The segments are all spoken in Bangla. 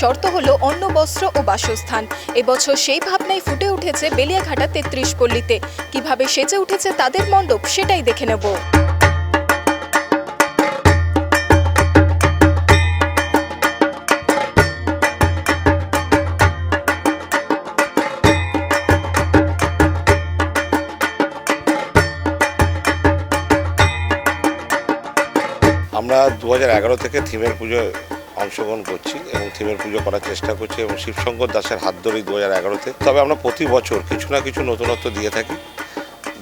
শর্ত হলো অন্ন, বস্ত্র ও বাসস্থান। এবছর সেই ভাবনাই ফুটে উঠেছে বেলিয়াঘাটা তেত্রিশ পল্লীতে। কীভাবে সেজে উঠেছে তাদের মণ্ডপ সেটাই দেখে নেব। আমরা দু থেকে থিমের পুজোয় অংশগ্রহণ করছি এবং থিমের পুজো করার চেষ্টা করছি এবং শিবশঙ্কর দাসের হাত ধরেই দু হাজার এগারোতে। তবে আমরা প্রতি বছর কিছু না কিছু নতুনত্ব দিয়ে থাকি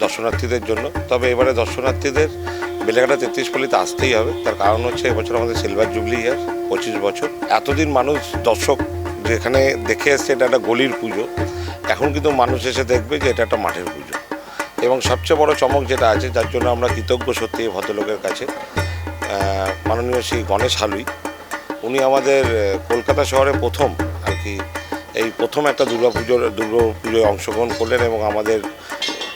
দর্শনার্থীদের জন্য। তবে এবারে দর্শনার্থীদের বেলেঘাটা তেত্রিশ পল্লিতে আসতেই হবে। তার কারণ হচ্ছে এবছর আমাদের সিলভার জুবলি ইয়ার, পঁচিশ বছর। এতদিন মানুষ দর্শক যেখানে দেখে এসছে এটা একটা গলির পুজো। এখন কিন্তু মানুষ এসে দেখবে যে এটা একটা মাঠের পুজো। এবং সবচেয়ে বড় চমক যেটা আছে, যার জন্য আমরা কৃতজ্ঞ সত্যি ভদ্রলোকের কাছে। মাননীয় শ্রী গণেশ হালুই। উনি আমাদের কলকাতা শহরে প্রথম আর কি। এই প্রথম একটা দুর্গা পুজোর, দুর্গা পুজোয় অংশগ্রহণ করলেন এবং আমাদের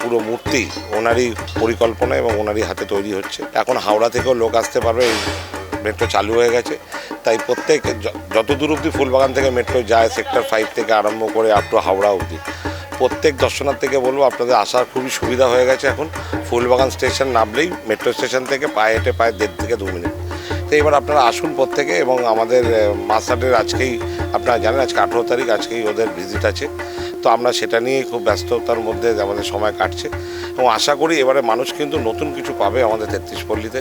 পুরো মূর্তি ওনারই পরিকল্পনা এবং ওনারই হাতে তৈরি হচ্ছে। এখন হাওড়া থেকেও লোক আসতে পারবে, এই মেট্রো চালু হয়ে গেছে। তাই প্রত্যেক যত দূর অবধি ফুলবাগান থেকে মেট্রো যায়, সেক্টর ফাইভ থেকে আরম্ভ করে আপ টু হাওড়া অবধি। প্রত্যেক দর্শনার্থীকে বলব, আপনাদের আসার খুবই সুবিধা হয়ে গেছে এখন। ফুলবাগান স্টেশন নামলেই মেট্রো স্টেশন থেকে পায়ে হেঁটে পায়ে দেড় থেকে দু মিনিট। তো এবার আপনারা আসুন প্রত্যেকে এবং আমাদের মাসাডের আজকেই, আপনারা জানেন আজকে আঠেরো তারিখ, আজকেই ওদের ভিজিট আছে। তো আমরা সেটা নিয়ে খুব ব্যস্ততার মধ্যে আমাদের সময় কাটছে। এবং আশা করি এবারে মানুষ কিন্তু নতুন কিছু পাবে আমাদের তেত্রিশ পল্লীতে।